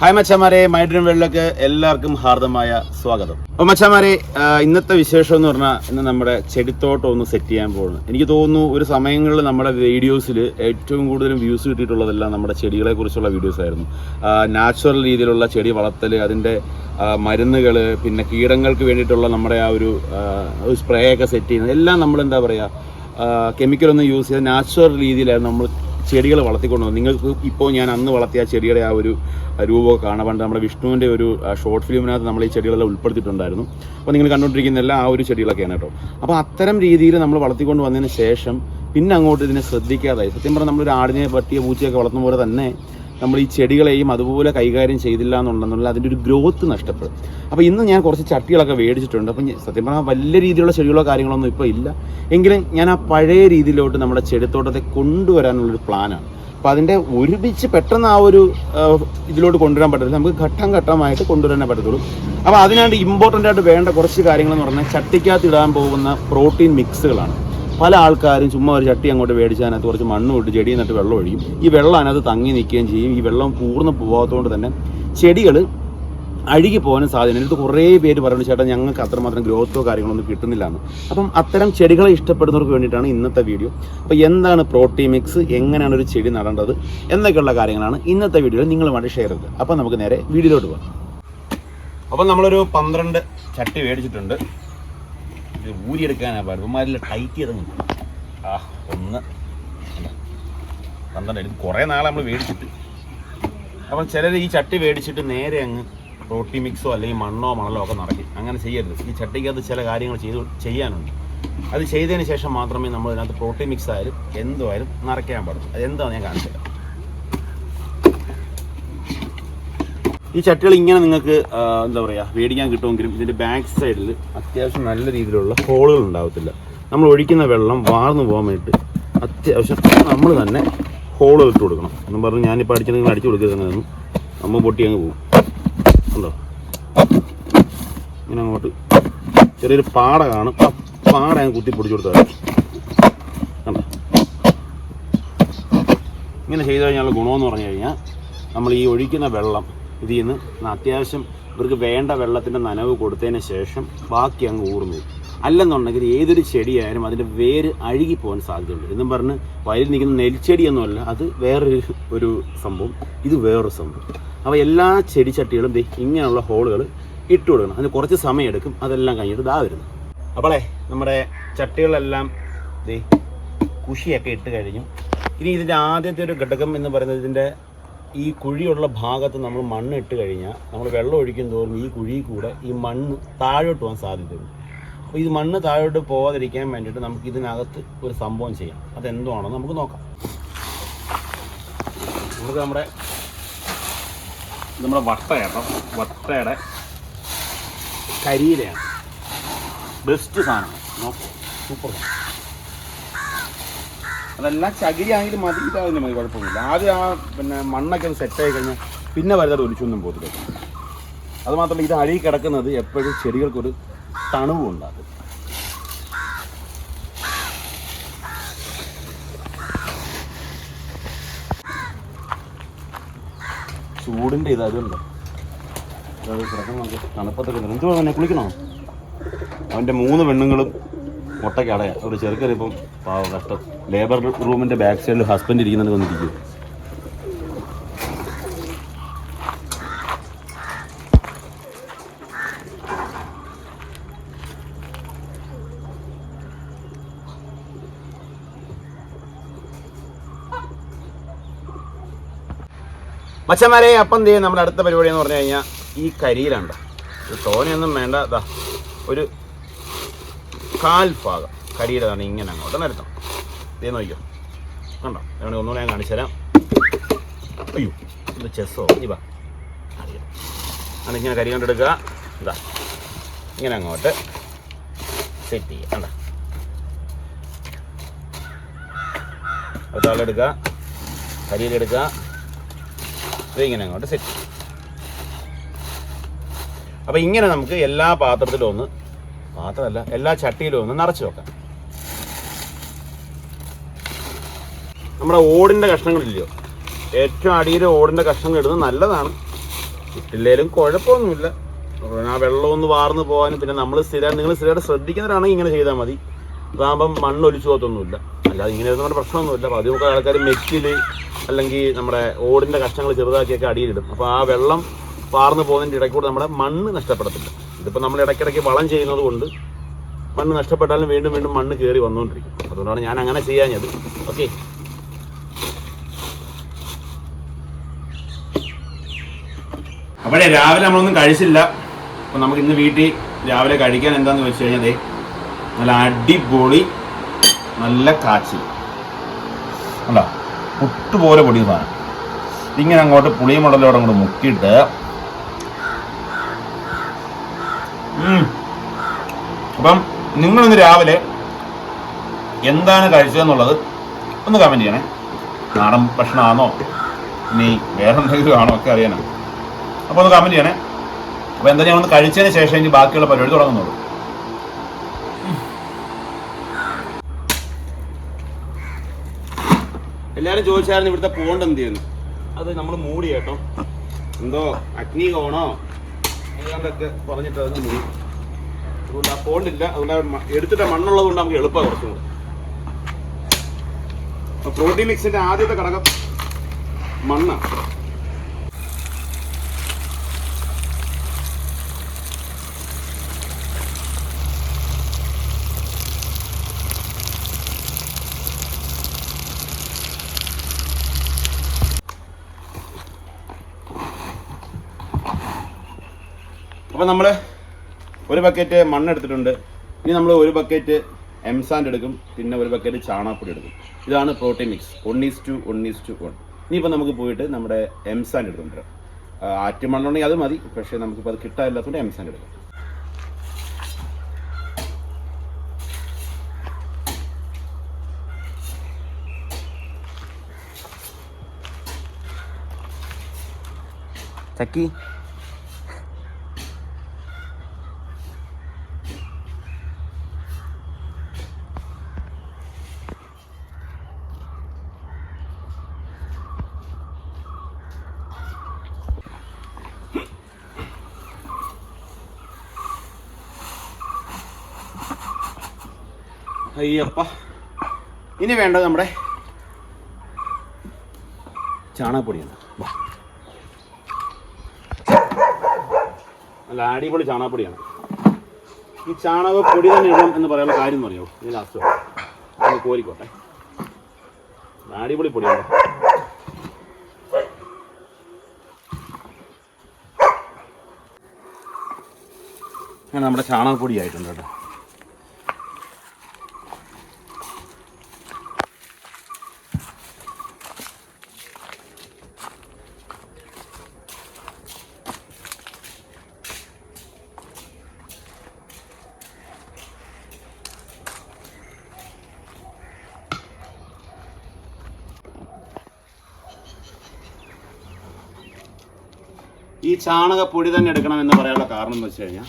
Hi മച്ചാമാരെ. മൈഡ്രീം വേൾഡിലേക്ക് എല്ലാവർക്കും ഹാർദമായ സ്വാഗതം. അപ്പോൾ മച്ചാമാരെ ഇന്നത്തെ വിശേഷം എന്ന് പറഞ്ഞാൽ ഇന്ന് നമ്മുടെ ചെടിത്തോട്ടം ഒന്ന് സെറ്റ് ചെയ്യാൻ പോകുന്നു എനിക്ക് തോന്നുന്നു ഒരു സമയങ്ങളിൽ നമ്മുടെ വീഡിയോസിൽ ഏറ്റവും കൂടുതൽ വ്യൂസ് കിട്ടിയിട്ടുള്ളതെല്ലാം നമ്മുടെ ചെടികളെ കുറിച്ചുള്ള വീഡിയോസ് ആയിരുന്നു. നാച്ചുറൽ രീതിയിലുള്ള ചെടി വളർത്തൽ അതിന്റെ മരുന്നുകൾ പിന്നെ കീടങ്ങൾക്ക് വേണ്ടിയിട്ടുള്ള നമ്മുടെ ആ ഒരു സ്പ്രേ ഒക്കെ സെറ്റ് ചെയ്യുന്നത്. എല്ലാം നമ്മൾ എന്താ പറയുക കെമിക്കലൊന്നും യൂസ് ചെയ്ത് നാച്ചുറൽ രീതിയിലായിരുന്നു നമ്മൾ ചെടികൾ വളർത്തിക്കൊണ്ട് നിങ്ങൾക്ക് ഇപ്പോൾ ഞാൻ അന്ന് വളർത്തിയ ചെടിയുടെ ആ ഒരു രൂപമൊക്കെ കാണാൻ പണ്ട് നമ്മുടെ വിഷ്ണുവിന്റെ ഒരു ഷോർട്ട് ഫിലിമിനകത്ത് നമ്മൾ ഈ ചെടികളെല്ലാം ഉൾപ്പെടുത്തിയിട്ടുണ്ടായിരുന്നു. അപ്പോൾ നിങ്ങൾ കണ്ടുകൊണ്ടിരിക്കുന്ന എല്ലാം ആ ഒരു ചെടികളൊക്കെയാണ് കേട്ടോ. അപ്പോൾ അത്തരം രീതിയിൽ നമ്മൾ വളർത്തിക്കൊണ്ട് വന്നതിന് ശേഷം പിന്നെ അങ്ങോട്ട് ഇതിനെ ശ്രദ്ധിക്കാതായി. സത്യം പറഞ്ഞാൽ നമ്മളൊരു ആടിനെ പട്ടിയെ പൂച്ചയൊക്കെ വളർത്തുന്ന പോലെ തന്നെ നമ്മൾ ഈ ചെടികളെയും അതുപോലെ കൈകാര്യം ചെയ്തില്ല എന്നുണ്ടെന്നുള്ള അതിന്റെ ഒരു ഗ്രോത്ത് നഷ്ടപ്പെടും. അപ്പോൾ ഇന്ന് ഞാൻ കുറച്ച് ചട്ടികളൊക്കെ മേടിച്ചിട്ടുണ്ട്. അപ്പം സത്യം പറഞ്ഞാൽ വലിയ രീതിയിലുള്ള ചെടികളോ കാര്യങ്ങളൊന്നും ഇപ്പോൾ ഇല്ല. എങ്കിലും ഞാൻ ആ പഴയ രീതിയിലോട്ട് നമ്മുടെ ചെടിത്തോട്ടത്തെ കൊണ്ടുവരാനുള്ളൊരു പ്ലാനാണ്. അപ്പോൾ അതിന്റെ ഒരുമിച്ച് പെട്ടെന്ന് ആ ഒരു ഇതിലോട്ട് കൊണ്ടുവരാൻ പറ്റത്തില്ല. നമുക്ക് ഘട്ടം ഘട്ടമായിട്ട് കൊണ്ടുവരാനേ പറ്റത്തുള്ളൂ. അപ്പോൾ അതിനായിട്ട് ഇമ്പോർട്ടന്റ് ആയിട്ട് വേണ്ട കുറച്ച് കാര്യങ്ങളെന്ന് പറഞ്ഞാൽ ചട്ടിക്കകത്ത് ഇടാൻ പോകുന്ന പ്രോട്ടീൻ മിക്സുകളാണ്. പല ആൾക്കാരും ചുമ്മാ ഒരു ചട്ടി അങ്ങോട്ട് മേടിച്ച് കുറച്ച് മണ്ണ് ഇട്ട് ചെടി നട്ട് വെള്ളം ഒഴിക്കും. ഈ വെള്ളം അതിനകത്ത് തങ്ങി നിൽക്കുകയും ചെയ്യും. ഈ വെള്ളം പൂർണ പോകാത്തതുകൊണ്ട് തന്നെ ചെടികൾ അഴുകി പോകാനും സാധ്യത എനിക്ക് കുറേ പേര് പറയുന്നു ചേട്ടാ ഞങ്ങൾക്ക് അത്രമാത്രം ഗ്രോത്തോ കാര്യങ്ങളൊന്നും കിട്ടുന്നില്ല എന്ന് അപ്പം അത്തരം ചെടികളെ ഇഷ്ടപ്പെടുന്നവർക്ക് വേണ്ടിയിട്ടാണ് ഇന്നത്തെ വീഡിയോ. അപ്പോൾ എന്താണ് പ്രോട്ടീൻ മിക്സ് എങ്ങനെയാണ് ഒരു ചെടി നടേണ്ടത്? എന്നൊക്കെയുള്ള കാര്യങ്ങളാണ് ഇന്നത്തെ വീഡിയോയിൽ നിങ്ങളുമായിട്ട് ഷെയർ ചെയ്തത്. അപ്പോൾ നമുക്ക് നേരെ വീഡിയോയിലോട്ട് പോകാം. അപ്പം നമ്മളൊരു പന്ത്രണ്ട് ചട്ടി മേടിച്ചിട്ടുണ്ട്. ഇത് ഊരിയെടുക്കാനാണ് പാട്. ടൈറ്റ് ചെയ്ത് ആ ഒന്ന്? പന്ത്രണ്ട്. ഇത് കുറേ നാളെ നമ്മൾ മേടിച്ചിട്ട് അപ്പം ചിലർ ഈ ചട്ടി മേടിച്ചിട്ട് നേരെ അങ്ങ് പ്രോട്ടീൻ മിക്സോ അല്ലെങ്കിൽ മണ്ണോ മണലോ ഒക്കെ നിറയ്ക്കും. അങ്ങനെ ചെയ്യരുത്. ഈ ചട്ടിക്കകത്ത് ചില കാര്യങ്ങൾ ചെയ്ത് ചെയ്യാനുണ്ട്. അത് ചെയ്തതിന് ശേഷം മാത്രമേ നമ്മൾ ഇതിനകത്ത് പ്രോട്ടീൻ മിക്സ് ആയാലും എന്തുമായാലും നിറയ്ക്കാൻ പാടുള്ളൂ. അതെന്താണെന്ന് ഞാൻ കാണിച്ചില്ല ഈ ചട്ടികൾ ഇങ്ങനെ നിങ്ങൾക്ക് എന്താ പറയുക മേടിക്കാൻ കിട്ടുമെങ്കിലും ഇതിന്റെ ബാക്ക് സൈഡിൽ അത്യാവശ്യം നല്ല രീതിയിലുള്ള ഹോളുകൾ ഉണ്ടാവത്തില്ല. നമ്മൾ ഒഴിക്കുന്ന വെള്ളം വാർന്നു പോകാൻ വേണ്ടിയിട്ട് അത്യാവശ്യം നമ്മൾ തന്നെ ഹോളുകൾ ഇട്ട് കൊടുക്കണം. എന്നും പറഞ്ഞ് ഞാനിപ്പോൾ അടിച്ചു നിങ്ങൾ അടിച്ചു കൊടുക്കുന്നതെന്നും നമ്മൾ പൊട്ടി അങ്ങ് പോകും. ഉണ്ടോ ഇങ്ങനെ അങ്ങോട്ട് ചെറിയൊരു പാട കാണും. ആ പാട ഞാൻ കുത്തി പൊടിച്ചു കൊടുത്താൽ കണ്ടോ? ഇങ്ങനെ ചെയ്തു കഴിഞ്ഞാൽ ഗുണമെന്ന് പറഞ്ഞു കഴിഞ്ഞാൽ നമ്മൾ ഈ ഒഴിക്കുന്ന വെള്ളം ഇതിൽ നിന്ന് അത്യാവശ്യം ഇവർക്ക് വേണ്ട വെള്ളത്തിന്റെ നനവ് കൊടുത്തതിന് ശേഷം ബാക്കി അങ്ങ് ഊർന്നു. അല്ലെന്നുണ്ടെങ്കിൽ ഏതൊരു ചെടിയായാലും അതിന്റെ വേര് അഴുകി പോകാൻ സാധ്യതയുണ്ട്. എന്നും പറഞ്ഞ് വയലിൽ നിൽക്കുന്ന നെൽച്ചെടിയൊന്നുമല്ല അത് വേറൊരു ഒരു സംഭവം. ഇത് വേറൊരു സംഭവം. അപ്പോൾ എല്ലാ ചെടിച്ചട്ടികളും ഇങ്ങനെയുള്ള ഹോളുകൾ ഇട്ട് കൊടുക്കണം. അതിന് കുറച്ച് സമയം എടുക്കും അതെല്ലാം കഴിഞ്ഞിട്ട് ഇതാ വരുന്നു. അപ്പോളേ നമ്മുടെ ചട്ടികളെല്ലാം ദേ കുഷിയൊക്കെ ഇട്ട് കഴിഞ്ഞു. ഇനി ഇതിന്റെ ആദ്യത്തെ ഒരു ഘടകം എന്ന് പറയുന്നത് ഇതിന്റെ ഈ കുഴിയുള്ള ഭാഗത്ത് നമ്മൾ മണ്ണ് ഇട്ട് കഴിഞ്ഞാൽ നമ്മൾ വെള്ളം ഒഴിക്കും തോറും ഈ കുഴി കൂടെ ഈ മണ്ണ് താഴോട്ട് പോകാൻ സാധ്യതയുണ്ട്. അപ്പോൾ ഇത് മണ്ണ് താഴോട്ട് പോകാതിരിക്കാൻ വേണ്ടിയിട്ട് നമുക്ക് ഇതിനകത്ത് ഒരു സംഭവം ചെയ്യാം. അതെന്തുവാണെന്ന് നമുക്ക് നോക്കാം. നമുക്ക് നമ്മുടെ നമ്മുടെ വട്ടയാണ് വട്ടയുടെ കരിയിലയാണ്. ബെസ്റ്റ് സാധനമാണ്. നോക്കാം. സൂപ്പർ സാധനം അതെല്ലാം ചകിരി മതിയാവുന്ന മതി കുഴപ്പമൊന്നുമില്ല. ആദ്യം ആ പിന്നെ മണ്ണൊക്കെ സെറ്റായി കഴിഞ്ഞാൽ പിന്നെ വരുന്നത് ഒലിച്ചൊന്നും പോകത്തില്ല. അതുമാത്രമല്ല ഇത് അഴുകി കിടക്കുന്നത് എപ്പോഴും ചെടികൾക്കൊരു തണുവും ഉണ്ടാകും ചൂടിന്റെ ഇത് അതുണ്ടോ. അതായത് തണുപ്പത്തൊക്കെ. എന്തുവാ അവനെ കുളിക്കണോ? അവന്റെ മൂന്ന് പെണ്ണുങ്ങളും മുട്ടയ്ക്ക് അടയാ ഒരു ചെറുക്കനിപ്പം പാവ കഷ്ടം. ലേബർ റൂമിന്റെ ബാക്ക് സൈഡിൽ ഹസ്ബൻഡ് ഇരിക്കുന്നുണ്ട് വന്നിരിക്കും മച്ചന്മാരെ അപ്പം ചെയ്യും നമ്മുടെ അടുത്ത പരിപാടി എന്ന് പറഞ്ഞു കഴിഞ്ഞാൽ ഈ കരിയിലുണ്ട് തോനെയൊന്നും വേണ്ട. ഇതാ ഒരു കാൽ കരിയിലതാണ് ഇങ്ങനെ അങ്ങോട്ട് നിരത്തണം. ഇതേ നോക്കിയോ കണ്ടോ? ഞാൻ ഒന്നുകൂടെ ഞാൻ കാണിച്ചു തരാം. അയ്യോ ഇത് ചെസ്സോ? ഇവ അറിയാം ആണ് ഇങ്ങനെ കരി കൊണ്ടെടുക്കുക. ഇതാ. ഇങ്ങനെ അങ്ങോട്ട് സെറ്റ് ചെയ്യുക. കണ്ട? അടുത്താളെടുക്കുക കരിയിലെടുക്കുക ഇത് ഇങ്ങനെ അങ്ങോട്ട് സെറ്റ് ചെയ്യുക. അപ്പോൾ ഇങ്ങനെ നമുക്ക് എല്ലാ പാത്രത്തിലും ഒന്ന് പാത്രമല്ല എല്ലാ ചട്ടിയിലും ഒന്ന് നിറച്ച് വെക്കാം. നമ്മുടെ ഓടിന്റെ കഷ്ണങ്ങളില്ലയോ? ഏറ്റവും അടിയിൽ ഓടിന്റെ കഷ്ണങ്ങൾ ഇടുന്നത് നല്ലതാണ്. ഇട്ടില്ലേലും കുഴപ്പമൊന്നുമില്ല. ആ വെള്ളം ഒന്ന് വാർന്നു പോകാനും പിന്നെ നമ്മൾ സ്ഥിരം നിങ്ങൾ സ്ഥിരമായിട്ട് ശ്രദ്ധിക്കുന്നവരാണെങ്കിൽ ഇങ്ങനെ ചെയ്താൽ മതി. അതാകുമ്പം മണ്ണ് ഒലിച്ചു പോകത്തൊന്നുമില്ല. അല്ലാതെ ഇങ്ങനെ നമ്മുടെ പ്രശ്നമൊന്നുമില്ല. അപ്പോൾ അതിനൊക്കെ ആൾക്കാർ മെറ്റിൽ അല്ലെങ്കിൽ നമ്മുടെ ഓടിന്റെ കഷ്ണങ്ങൾ ചെറുതാക്കിയൊക്കെ അടിയിലിടും. അപ്പോൾ ആ വെള്ളം വാർന്നു പോകുന്നതിന്റെ ഇടയ്ക്കൂടെ നമ്മുടെ മണ്ണ് നഷ്ടപ്പെടത്തില്ല. ഇതിപ്പോൾ നമ്മൾ ഇടയ്ക്കിടയ്ക്ക് വളം ചെയ്യുന്നത് കൊണ്ട് മണ്ണ് നഷ്ടപ്പെട്ടാലും വീണ്ടും വീണ്ടും മണ്ണ് കയറി വന്നുകൊണ്ടിരിക്കും. അതുകൊണ്ടാണ് ഞാൻ അങ്ങനെ ചെയ്യാഞ്ഞത്. ഓക്കെ. അപ്പോഴേ രാവിലെ നമ്മളൊന്നും കഴിച്ചില്ല. അപ്പം നമുക്ക് ഇന്ന് വീട്ടിൽ രാവിലെ കഴിക്കാൻ എന്താന്ന് വെച്ച് കഴിഞ്ഞാൽ നല്ല അടിപൊളി നല്ല കാച്ചി അല്ല പുട്ടുപോലെ പൊടി സാധനം. ഇങ്ങനെ അങ്ങോട്ട് പുളിയും മുടലോടെ അങ്ങോട്ട് മുക്കിയിട്ട് അപ്പം നിങ്ങളിന്ന് രാവിലെ എന്താണ് കഴിച്ചതെന്നുള്ളത് ഒന്ന് കമന്റ് ചെയ്യണേ. നാടൻ ഭക്ഷണമാണോ? ഇനി വേറെ എന്തെങ്കിലും ആണോ ഒക്കെ അറിയാനാണ് അപ്പോൾ ഒന്ന് കമന്റ് ചെയ്യണേ. അപ്പോൾ എന്താ ഞാൻ ഒന്ന് കഴിച്ചതിന് ശേഷം ഇനി ബാക്കിയുള്ള പരിപാടി തുടങ്ങുന്നുള്ളൂ. എല്ലാരും ചോദിച്ചായിരുന്നു ഇവിടുത്തെ പോണ്ട് എന്ത് ചെയ്യുന്നു? അത് നമ്മൾ മൂടി കേട്ടോ. എന്തോ? അഗ്നി കോണോ ഏതാണ്ടൊക്കെ പറഞ്ഞിട്ട് അതിന് മുടി അതുകൊണ്ട് ആ പോണ്ടില്ല അതുകൊണ്ട് എടുത്തിട്ട് മണ്ണുള്ളത് കൊണ്ട് നമുക്ക് എളുപ്പമാണ് കുറച്ചും കൂടെ. പ്രോട്ടീൻ മിക്സിന്റെ ആദ്യത്തെ ഘടകം മണ്ണാണ്. അപ്പോൾ നമ്മൾ ഒരു ബക്കറ്റ് മണ്ണ് എടുത്തിട്ടുണ്ട് ഇനി നമ്മൾ ഒരു ബക്കറ്റ് എംസാൻഡ് എടുക്കും. പിന്നെ ഒരു ബക്കറ്റ് ചാണാപ്പൊടി എടുക്കും. ഇതാണ് protein mix one is to one is to one ഇനിയിപ്പോൾ നമുക്ക് പോയിട്ട് നമ്മുടെ എംസാൻഡ്. ആ, ആറ്റുമണ്ണുണ്ടെങ്കിൽ അത് മതി. പക്ഷേ നമുക്കിപ്പോൾ അത് കിട്ടാനില്ലാത്തതുകൊണ്ട് എംസാൻഡ് എടുക്കാം. ചക്കി. അയ്യപ്പ. ഇനി വേണ്ടത് നമ്മുടെ ചാണകപ്പൊടിയാണ്. വാ. അടിപൊളി ചാണകപ്പൊടിയാണ്. ഈ ചാണകപ്പൊടി തന്നെ ഇടണം എന്ന് പറയാനുള്ള കാര്യം എന്ന് അറിയാമോ ഇനി ലാസ്റ്റ് ഒന്ന് കോരിക്കോട്ടെ. അടിപൊളി പൊടിയാണ്. നമ്മുടെ ചാണകപ്പൊടി ആയിട്ടുണ്ട് കേട്ടോ. ഈ ചാണകപ്പൊടി തന്നെ എടുക്കണം എന്ന് പറയാനുള്ള കാരണം എന്ന് വെച്ച് കഴിഞ്ഞാൽ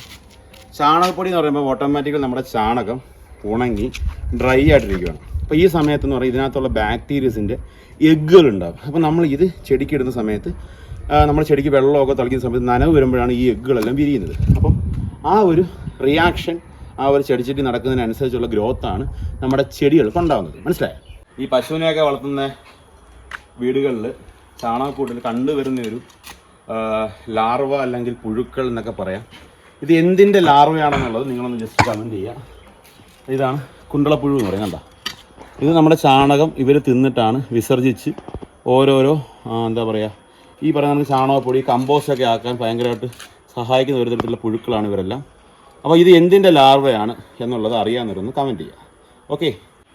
ചാണകപ്പൊടി എന്ന് പറയുമ്പോൾ ഓട്ടോമാറ്റിക്കലി നമ്മുടെ ചാണകം ഉണങ്ങി ഡ്രൈ ആയിട്ടിരിക്കുകയാണ് അപ്പോൾ ഈ സമയത്ത് എന്ന് പറയുന്നത് ഇതിനകത്തുള്ള ബാക്ടീരിയസിന്റെ എഗ്ഗുകൾ ഉണ്ടാകും അപ്പോൾ നമ്മൾ ഇത് ചെടിക്ക് ഇടുന്ന സമയത്ത് നമ്മൾ ചെടിക്ക് വെള്ളമൊക്കെ തളിക്കുന്ന സമയത്ത് നനവ് വരുമ്പോഴാണ് ഈ എഗ്ഗുകളെല്ലാം വിരിയുന്നത്. അപ്പം ആ ഒരു റിയാക്ഷൻ ആ ഒരു ചെടി ചെടി നടക്കുന്നതിനനുസരിച്ചുള്ള ഗ്രോത്താണ് നമ്മുടെ ചെടികൾക്ക് ഉണ്ടാകുന്നത് മനസ്സിലായോ? ഈ പശുവിനെയൊക്കെ വളർത്തുന്ന വീടുകളിൽ ചാണകക്കൂട്ടിൽ കണ്ടുവരുന്ന ഒരു ലാർവ അല്ലെങ്കിൽ പുഴുക്കൾ എന്നൊക്കെ പറയാം. ഇത് എന്തിന്റെ ലാർവയാണെന്നുള്ളത് നിങ്ങളൊന്ന് ജസ്റ്റ് കമന്റ് ചെയ്യുക ഇതാണ് കുണ്ടളപ്പുഴു എന്ന് പറയുന്നത് കണ്ടോ? ഇത് നമ്മുടെ ചാണകം ഇവർ തിന്നിട്ടാണ് വിസർജിച്ച് ഓരോരോ എന്താ പറയുക ഈ പറയുന്ന ചാണകപ്പൊടി കമ്പോസ്റ്റൊക്കെ ആക്കാൻ ഭയങ്കരമായിട്ട് സഹായിക്കുന്ന ഒരു തരത്തിലുള്ള പുഴുക്കളാണ് ഇവരെല്ലാം. അപ്പോൾ ഇത് എന്തിന്റെ ലാർവയാണ് എന്നുള്ളത് അറിയാമെന്നൊന്ന് കമന്റ് ചെയ്യുക ഓക്കെ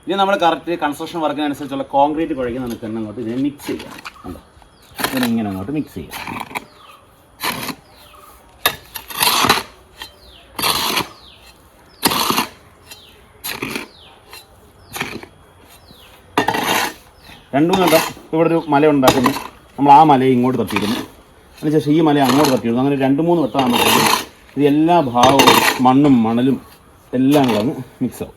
ഇനി നമ്മൾ കറക്റ്റ് കൺസ്ട്രക്ഷൻ വർക്കിനനുസരിച്ചുള്ള കോൺക്രീറ്റ് കുഴയ്ക്കുന്ന നമുക്ക് തന്നെ അങ്ങോട്ട് ഇതിനെ മിക്സ് ചെയ്യാം. കണ്ടോ? ഇതിനെ ഇങ്ങനെ അങ്ങോട്ട് മിക്സ് ചെയ്യാം. രണ്ടു മൂന്ന് വട്ടം ഇവിടെ ഒരു മല ഉണ്ടാക്കുന്നു. നമ്മൾ ആ മലയെ ഇങ്ങോട്ട് തട്ടിയിടുന്നു അതിനുശേഷം ഈ മല അങ്ങോട്ട് തട്ടിയിരുന്നു. അങ്ങനെ രണ്ട് മൂന്ന് വട്ടം ആകുമ്പോഴത്തേക്കും ഇത് എല്ലാ ഭാഗവും മണ്ണും മണലും എല്ലാം കൂടെ മിക്സാവും മിക്സ് ആവും.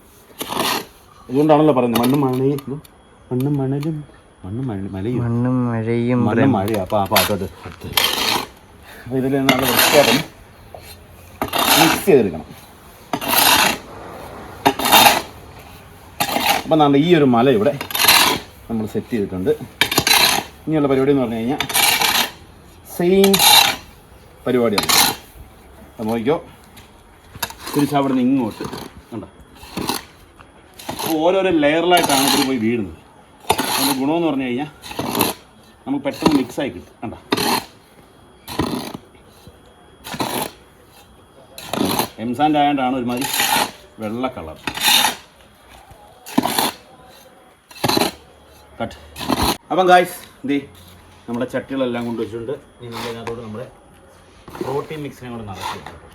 അതുകൊണ്ടാണല്ലോ പറയുന്നത് മണ്ണും മണയും മണ്ണും മണലും മണ്ണും മഴ മലയും. മണ്ണും മഴയും മണ്ണും മഴയും. അപ്പോൾ ആ പാട്ടോട്ട് അടുത്ത് അപ്പോൾ ഇതിൽ നല്ല വൃത്തിയായിട്ടൊന്ന് മിക്സ് ചെയ്തെടുക്കണം. അപ്പം നമ്മുടെ ഈ ഒരു മല ഇവിടെ നമ്മൾ സെറ്റ് ചെയ്തിട്ടുണ്ട്. ഇനിയുള്ള പരിപാടി എന്ന് പറഞ്ഞു കഴിഞ്ഞാൽ സെയിം പരിപാടിയാണ്. നോക്കിക്കോ. തിരിച്ചവിടെ നിന്ന് ഇങ്ങോട്ട്. കണ്ടോ? ഓരോരോ ലെയറിലായിട്ടാണ് ഇതിൽ പോയി വീഴുന്നത്. അതിന്റെ ഗുണമെന്ന് പറഞ്ഞു കഴിഞ്ഞാൽ നമുക്ക് പെട്ടെന്ന് മിക്സായി കിട്ടും. കണ്ടോ? എംസാൻഡ് ആയതുകൊണ്ടാണ് ഒരുമാതിരി വെള്ള കളർ. കട്ട്. അപ്പം ഗായ്സ് ദേ നമ്മുടെ ചട്ടികളെല്ലാം കൊണ്ടുവച്ചിട്ടുണ്ട് ഇനി നമ്മൾ നമ്മുടെ പ്രോട്ടീൻ മിക്സിനെ കൂടെ നടക്കുക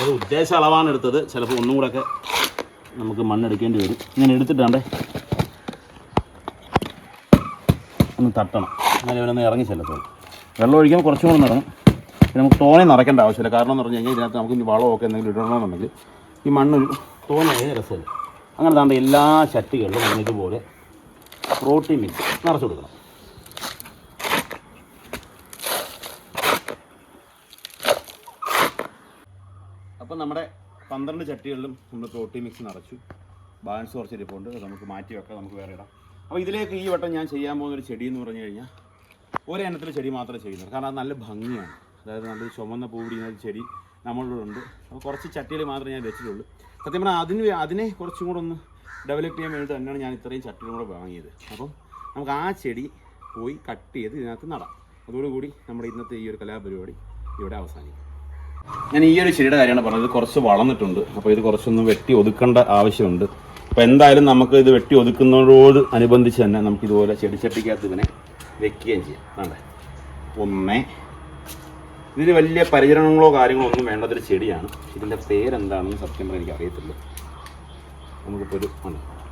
ഒരു ഉദ്ദേശ അളവാണ് എടുത്തത്. ചിലപ്പോൾ ഒന്നും കൂടെ ഒക്കെ നമുക്ക് മണ്ണെടുക്കേണ്ടി വരും. ഇങ്ങനെ എടുത്തിട്ടാണ്ടേ ഒന്ന് തട്ടണം. എന്നാലും ഇവനൊന്ന് ഇറങ്ങി ചെല്ലത്തുള്ളൂ. വെള്ളം ഒഴിക്കുമ്പോൾ കുറച്ചും കൂടെ പിന്നെ നമുക്ക് തോനെ നിറയ്ക്കേണ്ട ആവശ്യമില്ല. കാരണം എന്ന് പറഞ്ഞു കഴിഞ്ഞാൽ ഇതിനകത്ത് നമുക്ക് വളമൊക്കെ എന്തെങ്കിലും ഇടണമെന്നുണ്ടെങ്കിൽ ഈ മണ്ണൊരു തോനെ രസമില്ല? അങ്ങനെ താണ്ട എല്ലാ ചട്ടികളിലും നമ്മൾ ഇതുപോലെ പ്രോട്ടീൻ മിക്സ് നിറച്ചു കൊടുക്കണം. അപ്പം നമ്മുടെ പന്ത്രണ്ട് ചട്ടികളിലും നമ്മൾ പ്രോട്ടീൻ മിക്സ് നിറച്ചു. ബാലൻസ് കുറച്ച് ഇരിപ്പുണ്ട്. അത് നമുക്ക് മാറ്റി വെക്കാം. നമുക്ക് വേറെ ഇടാം. അപ്പോൾ ഇതിലേക്ക് ഈ വട്ടം ഞാൻ ചെയ്യാൻ പോകുന്ന ഒരു ചെടി എന്ന് പറഞ്ഞു കഴിഞ്ഞാൽ ഒരേ ഇനത്തിൽ ചെടി മാത്രമേ ചെയ്യുന്നുള്ളൂ. കാരണം അത് നല്ല ഭംഗിയാണ്. അതായത് നല്ലൊരു ചുമന്ന പൂ പിടിക്കുന്ന ഒരു ചെടി നമ്മളുടെ ഉണ്ട് അപ്പോൾ കുറച്ച് ചട്ടികൾ മാത്രമേ ഞാൻ വെച്ചിട്ടുള്ളൂ. സത്യം പറഞ്ഞാൽ അതിന് അതിനെ കുറച്ചും കൂടെ ഒന്ന് ഡെവലപ്പ് ചെയ്യാൻ വേണ്ടി തന്നെയാണ് ഞാൻ ഇത്രയും ചട്ടികളും കൂടെ വാങ്ങിയത്. അപ്പം നമുക്ക് ആ ചെടി പോയി കട്ട് ചെയ്ത് ഇതിനകത്ത് നടാം. അതോടുകൂടി നമ്മുടെ ഇന്നത്തെ ഈ ഒരു കലാപരിപാടി ഇവിടെ അവസാനിക്കും. ഞാൻ ഈ ഒരു ചെടിയുടെ കാര്യമാണ് പറഞ്ഞത്. കുറച്ച് വളർന്നിട്ടുണ്ട്. അപ്പോൾ ഇത് കുറച്ചൊന്ന് വെട്ടി ഒതുക്കേണ്ട ആവശ്യമുണ്ട്. അപ്പോൾ എന്തായാലും നമുക്ക് ഇത് വെട്ടി ഒതുക്കുന്നതോട് അനുബന്ധിച്ച് തന്നെ നമുക്ക് ഇതുപോലെ ചെടിച്ചട്ടിക്കകത്ത് ഇതിനെ വെക്കുകയും ചെയ്യാം. വേണ്ടേ ഒന്ന് ഇതിന് വലിയ പരിചരണങ്ങളോ കാര്യങ്ങളോ ഒന്നും വേണ്ടാത്തൊരു ചെടിയാണ്. ഇതിന്റെ പേരെന്താണെന്ന് സത്യം പറയാൻ എനിക്ക് അറിയത്തില്ല. നമുക്കിപ്പോൾ ഒരു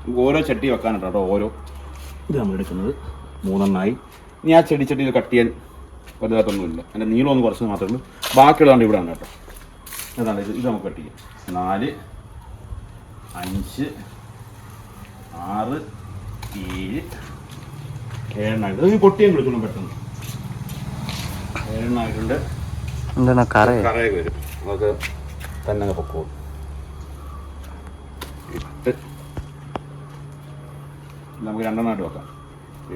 നമുക്ക് ഓരോ ചട്ടി വെക്കാനുണ്ട് കേട്ടോ ഓരോ. ഇത് നമ്മൾ എടുക്കുന്നത് മൂന്നെണ്ണമായി ഇനി ആ ചെടി ചട്ടിയിൽ കട്ട് ചെയ്യാൻ വലുതായിട്ടൊന്നുമില്ല അതിന്റെ ഒന്ന് കുറച്ച് മാത്രമേ ഉള്ളൂ. ബാക്കിയുള്ളതാണ് ഇവിടെ ആണ് കേട്ടോ. അതാണ് ഇത്. ഇത് നമുക്ക് കട്ട് ചെയ്യാം. നാല് അഞ്ച് ആറ് ഏഴ്. ഏഴെണ്ണായിട്ട് ഇത് പൊട്ടിയും കൊടുക്കണം പെട്ടെന്ന്. ഏഴെണ്ണായിട്ടുണ്ട്. എന്താണ് കറ. വരും. നമുക്ക് തന്നെ പൊക്കോളും. ഇട്ട് നമുക്ക് രണ്ടെണ്ണമായിട്ട് വെക്കാം.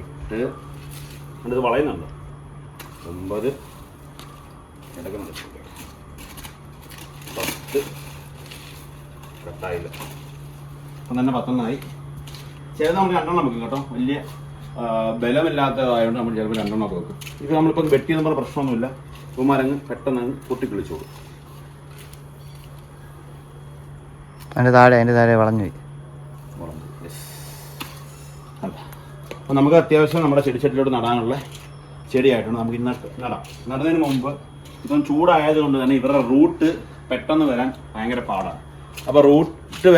ഇട്ട് എന്നിട്ട് വളയുന്നുണ്ടോ? ഒമ്പത്. കിടക്കുന്നുണ്ട് പത്ത്. കട്ടായില്ല അപ്പം തന്നെ പത്തൊന്നായി. ചിലത് നമുക്ക് രണ്ടെണ്ണം വെക്കും കേട്ടോ. വലിയ ബലമില്ലാത്തതായതുകൊണ്ട് നമ്മൾ ചിലപ്പോൾ രണ്ടെണ്ണം വെക്കും. ഇത് നമ്മളിപ്പോൾ വെട്ടിയെന്ന് പറഞ്ഞ പ്രശ്നമൊന്നുമില്ല. ഉമാരങ്ങ് പെട്ടെന്ന് അങ്ങ് പൊട്ടിക്കിളിച്ചോളും അതിന്റെ താഴെ അതിന്റെ താഴെ വളഞ്ഞു പോയി. അപ്പോൾ നമുക്ക് അത്യാവശ്യം നമ്മുടെ ചെടിച്ചട്ടിലോട്ട് നടാനുള്ള ചെടിയായിട്ടാണ് നമുക്ക് ഇന്ന് നടാം. നടുന്നതിന് മുമ്പ് ഇപ്പം ചൂടായത് കൊണ്ട് തന്നെ ഇവരുടെ റൂട്ട് പെട്ടെന്ന് വരാൻ ഭയങ്കര പാടാണ്. അപ്പോൾ റൂട്ട്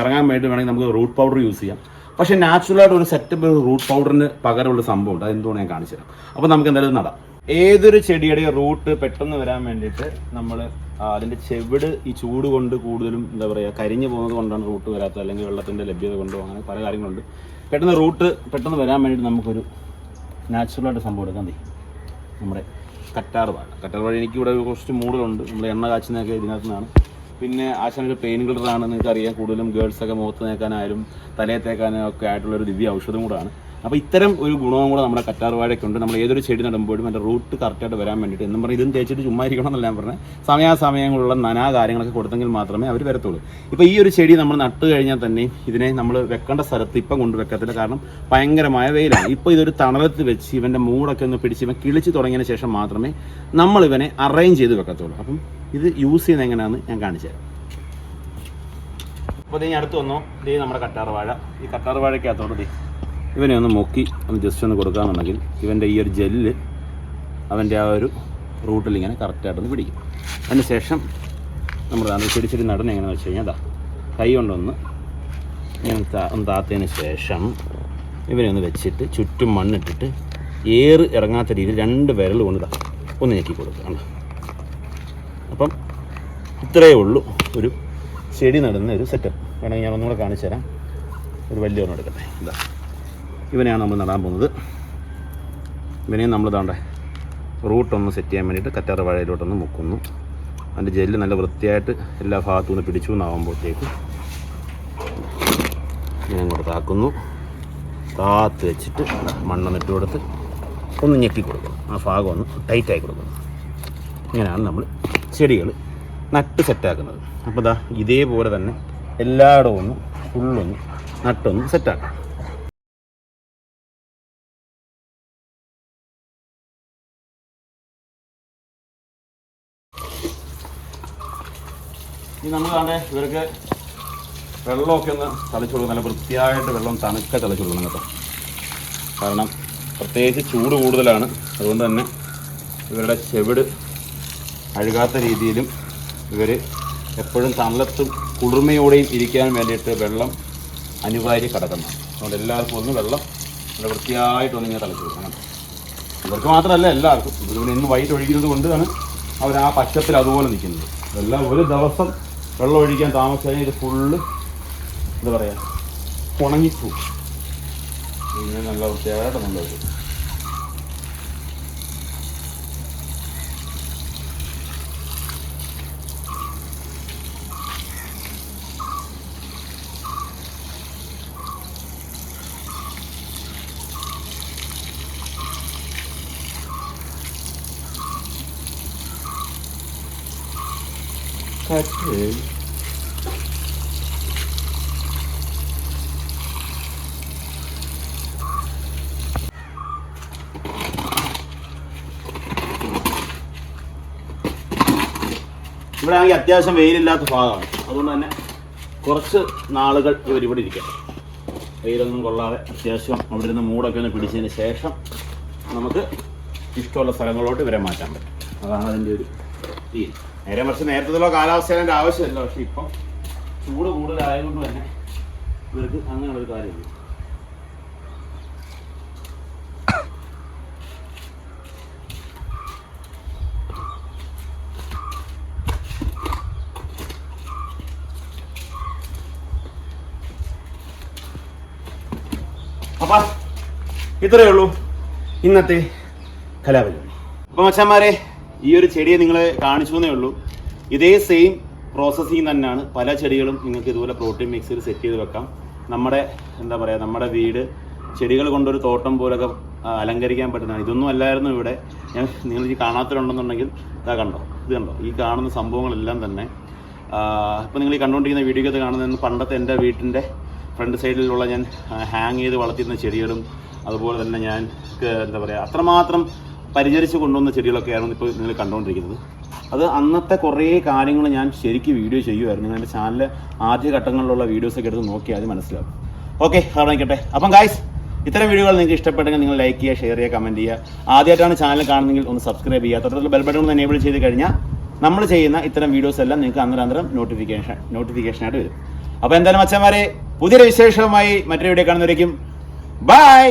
ഇറങ്ങാൻ വേണ്ടി വേണമെങ്കിൽ നമുക്ക് റൂട്ട് പൗഡർ യൂസ് ചെയ്യാം. പക്ഷേ നാച്ചുറലായിട്ട് ഒരു സെറ്റപ്പ് റൂട്ട് പൗഡറിന് പകരമുള്ള സംഭവമുണ്ട്. അതെന്തുകൊണ്ട് ഞാൻ കാണിച്ചു തരാം അപ്പോൾ നമുക്ക് എന്തായാലും നടാം. ഏതൊരു ചെടിയുടെ റൂട്ട് പെട്ടെന്ന് വരാൻ വേണ്ടിയിട്ട് നമ്മൾ അതിന്റെ ചെവിട് ഈ ചൂട് കൊണ്ട് കൂടുതലും എന്താ പറയുക കരിഞ്ഞു പോകുന്നത് കൊണ്ടാണ് റൂട്ട് വരാത്തത് അല്ലെങ്കിൽ വെള്ളത്തിന്റെ ലഭ്യത കൊണ്ടോ അങ്ങനെ പല കാര്യങ്ങളുണ്ട്. പെട്ടെന്ന് റൂട്ട് പെട്ടെന്ന് വരാൻ വേണ്ടിയിട്ട് നമുക്കൊരു നാച്ചുറലായിട്ട് സംഭവം എടുക്കാൻ നമ്മുടെ കറ്റാർ വാഴ. കറ്റാർ വാഴ എനിക്കിവിടെ കുറച്ച് മൂടുകളുണ്ട് നമ്മൾ എണ്ണ കാച്ചുന്നതൊക്കെ ഇതിനകത്ത് നിന്നാണ്. പിന്നെ ആശാനൊരു പെയിൻ കിളറാണ് നിങ്ങൾക്ക് അറിയാം കൂടുതലും ഗേൾസൊക്കെ മുഖത്ത് തേക്കാനായാലും തലയെ തേക്കാനും ഒക്കെ ആയിട്ടുള്ള ഒരു ദിവ്യ ഔഷധം കൂടാണ്. അപ്പോൾ ഇത്തരം ഒരു ഗുണവും കൂടെ നമ്മുടെ കറ്റാർവാഴയ്ക്ക് ഉണ്ട്. നമ്മൾ ഏതൊരു ചെടി നടുമ്പോഴും അതിന്റെ റൂട്ട് കറക്റ്റായിട്ട് വരാൻ വേണ്ടിയിട്ട് എന്നും പറഞ്ഞ് ഇതും തേച്ചിട്ട് ചുമ്മാ ഇരിക്കണം എന്നല്ല ഞാൻ പറഞ്ഞത് സമയാസമയങ്ങളുള്ള നനാ കാര്യങ്ങളൊക്കെ കൊടുത്തെങ്കിൽ മാത്രമേ അവർ വരത്തുള്ളൂ. ഇപ്പോൾ ഈ ഒരു ചെടി നമ്മൾ നട്ട് കഴിഞ്ഞാൽ തന്നെ ഇതിനെ നമ്മൾ വെക്കേണ്ട സ്ഥലത്ത് ഇപ്പം കൊണ്ട് വെക്കത്തില്ല. കാരണം ഭയങ്കരമായ വെയിലാണ്. ഇപ്പോൾ ഇതൊരു തണലത്ത് വെച്ച് ഇവന്റെ മൂടൊക്കെ ഒന്ന് പിടിച്ച് ഇവൻ കിളിച്ച് തുടങ്ങിയതിന് ശേഷം മാത്രമേ നമ്മൾ ഇവനെ അറേഞ്ച് ചെയ്ത് വെക്കത്തുള്ളൂ. അപ്പം ഇത് യൂസ് ചെയ്യുന്നത് എങ്ങനെയാണെന്ന് ഞാൻ കാണിച്ചു തരാം. അപ്പോൾ ഇതിനടുത്ത് വന്നോ. ഇതേ നമ്മുടെ കറ്റാർവാഴ ഈ കറ്റാർവാഴയ്ക്കകത്തോട് ഇതേ ഇവനെ ഒന്ന് മുക്കി ഒന്ന് ജസ്റ്റ് ഒന്ന് കൊടുക്കാമെന്നുണ്ടെങ്കിൽ ഇവന്റെ ഈ ഒരു ജെല്ല് അവന്റെ ആ ഒരു റൂട്ടിൽ ഇങ്ങനെ കറക്റ്റായിട്ടൊന്ന് പിടിക്കും. അതിന് ശേഷം നമ്മൾ അത് പിടിച്ചിട്ട് ചെടി നടന്ന് എങ്ങനെയാണെന്ന് വെച്ച് കഴിഞ്ഞാൽ അതാ കൈ കൊണ്ടൊന്ന് ഇങ്ങനെ ഒന്ന് താത്തതിന് ശേഷം ഇവനെ ഒന്ന് വെച്ചിട്ട് ചുറ്റും മണ്ണിട്ടിട്ട് ഏറ് ഇറങ്ങാത്ത രീതിയിൽ രണ്ട് വിരൽ കൊണ്ട് ഒന്ന് ഞെക്കി കൊടുക്കുക കണ്ടോ? അപ്പം ഇത്രയേ ഉള്ളൂ ഒരു ചെടി നടുന്ന ഒരു സെറ്റപ്പ് വേണമെങ്കിൽ ഞാൻ ഒന്നുകൂടെ കാണിച്ചു തരാം. ഒരു വലിയ ഒരെണ്ണം എടുക്കട്ടെ. ഇതാ ഇവനെയാണ് നമ്മൾ നടാൻ പോകുന്നത്. ഇവനെയും നമ്മൾ താണ്ടേ റൂട്ടൊന്ന് സെറ്റ് ചെയ്യാൻ വേണ്ടിയിട്ട് കറ്റാറ് വാഴയിലോട്ടൊന്ന് മുക്കുന്നു. അതിന്റെ ജെല്ല് നല്ല വൃത്തിയായിട്ട് എല്ലാ ഭാഗത്തു നിന്ന് പിടിച്ചു എന്നാകുമ്പോഴത്തേക്ക് ഞാൻ ഇങ്ങോട്ട് താക്കുന്നു. താത്ത് വെച്ചിട്ട് മണ്ണൊന്ന് ഇട്ട് കൊടുത്ത് ഒന്ന് ഞെക്കി കൊടുക്കണം ആ ഭാഗം ഒന്ന് ടൈറ്റായി കൊടുക്കുന്നു. ഇങ്ങനെയാണ് നമ്മൾ ചെടികൾ നട്ട് സെറ്റാക്കുന്നത് അപ്പോൾ ഇതാ ഇതേപോലെ തന്നെ എല്ലായിടവും ഒന്ന് ഫുള്ളൊന്ന് നട്ടൊന്ന് സെറ്റാക്കാം ഇനി നമ്മൾ കാണേ ഇവർക്ക് വെള്ളമൊക്കെ ഒന്ന് തളിച്ചു കൊടുക്കണം നല്ല വൃത്തിയായിട്ട് വെള്ളം തണുക്ക തളിച്ചു കൊടുക്കണം കേട്ടോ. കാരണം പ്രത്യേകിച്ച് ചൂട് കൂടുതലാണ്. അതുകൊണ്ട് തന്നെ ഇവരുടെ ചെവിട് അഴുകാത്ത രീതിയിലും ഇവർ എപ്പോഴും തണലത്തും കുളിർമയോടെയും ഇരിക്കാൻ വേണ്ടിയിട്ട് വെള്ളം അനിവാര്യ ഘടകമാണ് അതുകൊണ്ട് എല്ലാവർക്കും ഒന്ന് വെള്ളം നല്ല വൃത്തിയായിട്ടൊന്ന് ഇങ്ങനെ തളിച്ചു കൊടുക്കണം ഇവർക്ക് മാത്രമല്ല എല്ലാവർക്കും. ഇവർ ഇന്ന് വൈകിട്ട് ഒഴിക്കുന്നത് കൊണ്ടാണ് അവർ ആ പച്ചത്തിൽ അതുപോലെ നിൽക്കുന്നത്. എല്ലാം ഒരു ദിവസം വെള്ളം ഒഴിക്കാൻ താമസിച്ചാൽ ഇത് ഫുള്ള് എന്താ പറയുക ഉണങ്ങിപ്പോ നല്ല വൃത്തിയായിട്ട് നല്ല വരും കാറ്റ് ഇവിടെ ആണെങ്കിൽ അത്യാവശ്യം വെയിലില്ലാത്ത ഭാഗമാണ്. അതുകൊണ്ട് തന്നെ കുറച്ച് നാളുകൾ ഇവർ ഇവിടെ ഇരിക്കട്ടെ വെയിലൊന്നും കൊള്ളാതെ അത്യാവശ്യം അവിടെ നിന്ന് മൂടൊക്കെ ഒന്ന് പിടിച്ചതിന് ശേഷം നമുക്ക് ഇഷ്ടമുള്ള സ്ഥലങ്ങളിലോട്ട് ഇവരെ മാറ്റാൻ പറ്റും. അതാണ് അതിന്റെ ഒരു തീ നേരെ മറിച്ച് നേരത്തെ കാലാവസ്ഥയുടെ ആവശ്യമില്ല. പക്ഷെ ഇപ്പം ചൂട് കൂടുതലായതുകൊണ്ട് തന്നെ ഇവർക്ക് അങ്ങനെയുള്ളൊരു കാര്യമില്ല. അപ്പം ഇത്രയേ ഉള്ളൂ. ഇന്നത്തെ കലാപരിപാടി. അപ്പൊ മച്ചന്മാരെ ഈ ഒരു ചെടിയെ നിങ്ങൾ കാണിച്ചു എന്നേ ഉള്ളൂ. ഇതേ സെയിം പ്രോസസ്സിങ് തന്നെയാണ്. പല ചെടികളും നിങ്ങൾക്ക് ഇതുപോലെ പ്രോട്ടീൻ മിക്സിൽ സെറ്റ് ചെയ്ത് വെക്കാം. നമ്മുടെ എന്താ പറയുക നമ്മുടെ വീട് ചെടികൾ കൊണ്ടൊരു തോട്ടം പോലൊക്കെ അലങ്കരിക്കാൻ പറ്റുന്നതാണ്. ഇതൊന്നും അല്ലായിരുന്നു ഇവിടെ. ഞാൻ നിങ്ങൾ ഈ കാണാത്തതുണ്ടെന്നുണ്ടെങ്കിൽ ഇതാ കണ്ടോ? ഇത് കണ്ടോ? ഈ കാണുന്ന സംഭവങ്ങളെല്ലാം തന്നെ. ഇപ്പോൾ നിങ്ങൾ ഈ കണ്ടുകൊണ്ടിരിക്കുന്ന വീഡിയോക്കകത്ത് കാണുന്നതെന്ന് പണ്ടത്തെ എന്റെ വീട്ടിന്റെ ഫ്രണ്ട് സൈഡിലുള്ള ഞാൻ ഹാങ് ചെയ്ത് വളർത്തിയിരുന്ന ചെടികളും അതുപോലെ തന്നെ ഞാൻ എന്താ പറയുക അത്രമാത്രം പരിചരിച്ച് കൊണ്ടുവന്ന ചെടികളൊക്കെയാണ് ഇപ്പോൾ നിങ്ങൾ കണ്ടുകൊണ്ടിരിക്കുന്നത്. അത് അന്നത്തെ കുറേ കാര്യങ്ങൾ ഞാൻ ശരിക്കും വീഡിയോ ചെയ്യുമായിരുന്നു എന്റെ ചാനലിൽ ആദ്യ ഘട്ടങ്ങളിലുള്ള വീഡിയോസൊക്കെ എടുത്ത് നോക്കിയാൽ അത് മനസ്സിലാവും. ഓക്കെ അവിടെ അപ്പം ഗായ്സ് ഇത്തരം വീഡിയോകൾ നിങ്ങൾക്ക് ഇഷ്ടപ്പെട്ടെങ്കിൽ നിങ്ങൾ ലൈക്ക് ചെയ്യുക ഷെയർ ചെയ്യുക കമന്റ് ചെയ്യുക. ആദ്യമായിട്ടാണ് ചാനൽ കാണുന്നെങ്കിൽ ഒന്ന് സബ്സ്ക്രൈബ് ചെയ്യുക. തുടർന്ന് ബെൽ ബട്ടൺ ഒന്ന് എനേബിൾ ചെയ്ത് കഴിഞ്ഞാൽ നമ്മൾ ചെയ്യുന്ന ഇത്തരം വീഡിയോസ് എല്ലാം നിങ്ങൾക്ക് അന്നേരം അന്നേരം നോട്ടിഫിക്കേഷൻ നോട്ടിഫിക്കേഷനായിട്ട് വരും. അപ്പോൾ എന്തായാലും അച്ഛന്മാരെ പുതിയൊരു വിശേഷവുമായി മറ്റൊരു വീഡിയോ കാണുന്നവരേക്കും. ബൈ